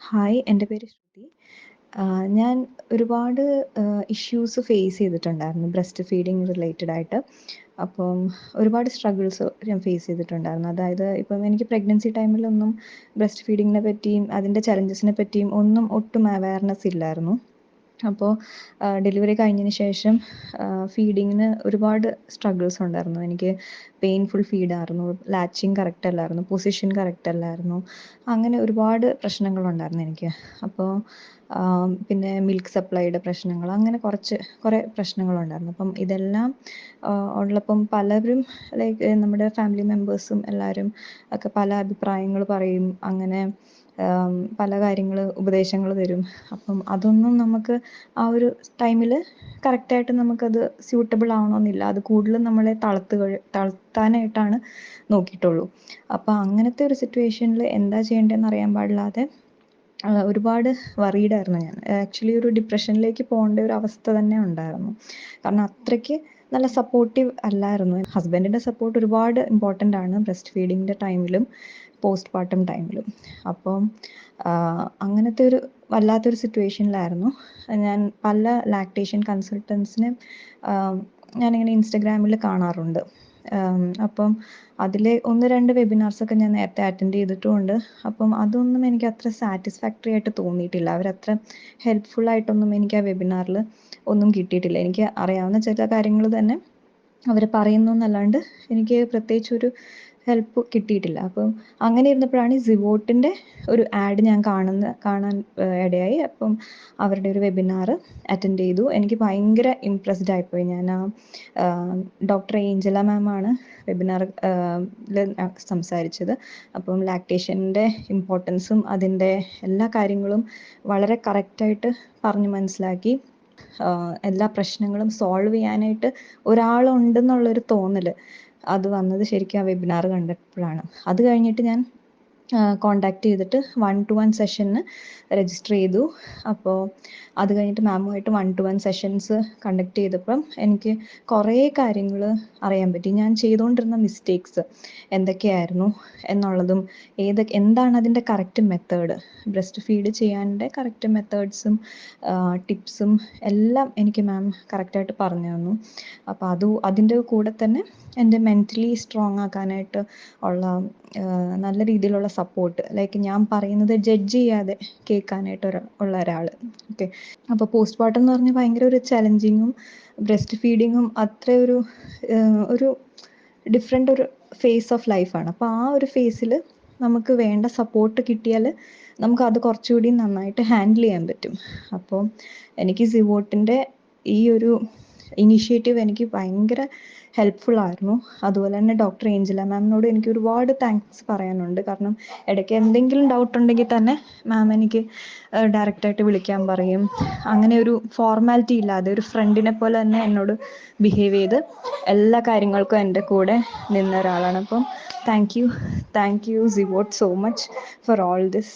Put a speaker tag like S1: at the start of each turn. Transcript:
S1: Hi എന്റെ പേര് ശ്രുതി. ഞാൻ ഒരുപാട് ഇഷ്യൂസ് ഫേസ് ചെയ്തിട്ടുണ്ടായിരുന്നു ബ്രസ്റ്റ് ഫീഡിങ് റിലേറ്റഡ് ആയിട്ട്. അപ്പം ഒരുപാട് സ്ട്രഗിൾസ് ഞാൻ ഫേസ് ചെയ്തിട്ടുണ്ടായിരുന്നു. അതായത് ഇപ്പം എനിക്ക് പ്രഗ്നൻസി ടൈമിലൊന്നും ബ്രസ്റ്റ് ഫീഡിങ്ങിനെ പറ്റിയും അതിന്റെ ചലഞ്ചസിനെ പറ്റിയും ഒന്നും ഒട്ടും അവയർനെസ് ഇല്ലായിരുന്നു. അപ്പോൾ ഡെലിവറി കഴിഞ്ഞതിന് ശേഷം ഫീഡിങ്ങിന് ഒരുപാട് സ്ട്രഗിൾസ് ഉണ്ടായിരുന്നു. എനിക്ക് പെയിൻഫുൾ ഫീഡായിരുന്നു ലാച്ചിങ് കറക്റ്റ് അല്ലായിരുന്നു. പൊസിഷൻ കറക്റ്റ് അല്ലായിരുന്നു. അങ്ങനെ ഒരുപാട് പ്രശ്നങ്ങളുണ്ടായിരുന്നു എനിക്ക്. അപ്പോൾ പിന്നെ മിൽക്ക് സപ്ലൈയുടെ പ്രശ്നങ്ങൾ അങ്ങനെ കുറച്ച് കുറേ പ്രശ്നങ്ങളുണ്ടായിരുന്നു അപ്പം ഇതെല്ലാം ഉള്ളപ്പം പലരും ലൈക്ക് നമ്മുടെ ഫാമിലി മെമ്പേഴ്സും എല്ലാവരും ഒക്കെ പല അഭിപ്രായങ്ങൾ പറയും. അങ്ങനെ പല കാര്യങ്ങൾ ഉപദേശങ്ങൾ തരും. അപ്പം അതൊന്നും നമുക്ക് ആ ഒരു ടൈമിൽ കറക്റ്റായിട്ട് നമുക്കത് സ്യൂട്ടബിൾ ആവണമെന്നില്ല അത് കൂടുതലും നമ്മളെ തളർത്തുക തളർത്താനായിട്ടാണ് നോക്കിയിട്ടുള്ളൂ. അപ്പം അങ്ങനത്തെ ഒരു സിറ്റുവേഷനിൽ എന്താ ചെയ്യേണ്ടതെന്ന് അറിയാൻ പാടില്ലാതെ ഒരുപാട് വറീഡായിരുന്നു ഞാൻ. ആക്ച്വലി ഒരു ഡിപ്രഷനിലേക്ക് പോകേണ്ട ഒരു അവസ്ഥ തന്നെ ഉണ്ടായിരുന്നു. കാരണം അത്രയ്ക്ക് നല്ല സപ്പോർട്ടീവ് അല്ലായിരുന്നു. ഹസ്ബൻഡിന്റെ സപ്പോർട്ട് ഒരുപാട് ഇമ്പോർട്ടന്റ് ആണ്. ബ്രസ്റ്റ് ഫീഡിങ്ങിന്റെ ടൈമിലും പോസ്റ്റ് പാർട്ടം ടൈമിലും അപ്പം അങ്ങനത്തെ ഒരു വല്ലാത്തൊരു സിറ്റുവേഷനിലായിരുന്നു ഞാൻ പല ലാക്ടേഷൻ കൺസൾട്ടൻസിനെ ഞാനിങ്ങനെ ഇൻസ്റ്റഗ്രാമിൽ കാണാറുണ്ട്. അപ്പം അതിലെ ഒന്ന് രണ്ട് വെബിനാർസൊക്കെ ഞാൻ നേരത്തെ അറ്റൻഡ് ചെയ്തിട്ടുമുണ്ട്. അപ്പം അതൊന്നും എനിക്ക് അത്ര സാറ്റിസ്ഫാക്ടറി ആയിട്ട് തോന്നിയിട്ടില്ല. അവരത്ര ഹെൽപ്ഫുൾ ആയിട്ടൊന്നും എനിക്ക് ആ വെബിനാറിൽ ഒന്നും കിട്ടിയിട്ടില്ല. എനിക്ക് അറിയാവുന്ന ചില കാര്യങ്ങൾ തന്നെ അവർ പറയുന്നു എന്നല്ലാണ്ട് എനിക്ക് പ്രത്യേകിച്ച് ഒരു ഹെൽപ്പ് കിട്ടിയിട്ടില്ല. അപ്പം അങ്ങനെ ഇരുന്നപ്പോഴാണ് ഈ സിവോട്ടിന്റെ ഒരു ആഡ് ഞാൻ കാണുന്ന കാണാൻ ഇടയായി. അപ്പം അവരുടെ ഒരു വെബിനാർ അറ്റൻഡ് ചെയ്തു. എനിക്ക് ഭയങ്കര ഇംപ്രസ്ഡ് ആയിപ്പോയി. ഞാൻ ആ ഡോക്ടർ ഏഞ്ചല മാമാണ് വെബിനാർ സംസാരിച്ചത്. അപ്പം ലാക്ടേഷന്റെ ഇമ്പോർട്ടൻസും അതിന്റെ എല്ലാ കാര്യങ്ങളും വളരെ കറക്റ്റായിട്ട് പറഞ്ഞു മനസ്സിലാക്കി. എല്ലാ പ്രശ്നങ്ങളും സോൾവ് ചെയ്യാനായിട്ട് ഒരാളുണ്ടെന്നുള്ളൊരു തോന്നൽ അത് വന്നത് ശരിക്കും ആ വെബിനാർ കണ്ടപ്പോഴാണ്. അത് കഴിഞ്ഞിട്ട് ഞാൻ കോണ്ടാക്ട് ചെയ്തിട്ട് വൺ ടു വൺ സെഷന് രജിസ്റ്റർ ചെയ്തു. അപ്പോൾ അത് കഴിഞ്ഞിട്ട് മാമുമായിട്ട് one to one sessions conduct ചെയ്തപ്പം എനിക്ക് കുറേ കാര്യങ്ങൾ അറിയാൻ പറ്റി. ഞാൻ ചെയ്തുകൊണ്ടിരുന്ന മിസ്റ്റേക്സ് എന്തൊക്കെയായിരുന്നു എന്നുള്ളതും ഏതൊക്കെ എന്താണ് അതിന്റെ കറക്റ്റ് മെത്തേഡ് ബ്രസ്റ്റ് ഫീഡ് ചെയ്യാന്റെ കറക്റ്റ് മെത്തേഡ്സും ടിപ്സും എല്ലാം എനിക്ക് മാം കറക്റ്റായിട്ട് പറഞ്ഞു തന്നു. അപ്പോൾ അത് അതിന്റെ കൂടെ തന്നെ എന്റെ മെന്റലി സ്ട്രോങ് ആക്കാനായിട്ട് ഉള്ള നല്ല രീതിയിലുള്ള സപ്പോർട്ട് ലൈക്ക് ഞാൻ പറയുന്നത് ജഡ്ജ് ചെയ്യാതെ കേൾക്കാനായിട്ട് ഉള്ള ഒരാൾ ഓക്കെ അപ്പോൾ പോസ്റ്റ് പാർട്ടം എന്ന് പറഞ്ഞാൽ ഭയങ്കര ഒരു ചലഞ്ചിങ്ങും ബ്രസ്റ്റ് ഫീഡിങ്ങും അത്ര ഒരു ഒരു ഡിഫറെന്റ് ഒരു ഫേസ് ഓഫ് ലൈഫാണ് അപ്പോൾ ആ ഒരു ഫേസിൽ നമുക്ക് വേണ്ട സപ്പോർട്ട് കിട്ടിയാൽ നമുക്ക് അത് കുറച്ചുകൂടി നന്നായിട്ട് ഹാൻഡിൽ ചെയ്യാൻ പറ്റും. അപ്പോൾ എനിക്ക് സിവോട്ടിന്റെ ഈ ഒരു ഇനീഷ്യേറ്റീവ് എനിക്ക് ഭയങ്കര ഹെൽപ്ഫുൾ ആയിരുന്നു. അതുപോലെ തന്നെ ഡോക്ടർ ഏഞ്ചല മാമിനോട് എനിക്ക് ഒരുപാട് താങ്ക്സ് പറയാനുണ്ട്. കാരണം ഇടയ്ക്ക് എന്തെങ്കിലും ഡൗട്ട് ഉണ്ടെങ്കിൽ തന്നെ മാം എനിക്ക് ഡയറക്റ്റായിട്ട് വിളിക്കാൻ പറയും. അങ്ങനെ ഒരു ഫോർമാലിറ്റി ഇല്ലാതെ ഒരു ഫ്രണ്ടിനെ പോലെ തന്നെ എന്നോട് ബിഹേവ് ചെയ്ത് എല്ലാ കാര്യങ്ങൾക്കും എന്റെ കൂടെ നിന്ന ഒരാളാണ്. അപ്പം thank you thank you സിവോട്ട് so much for all this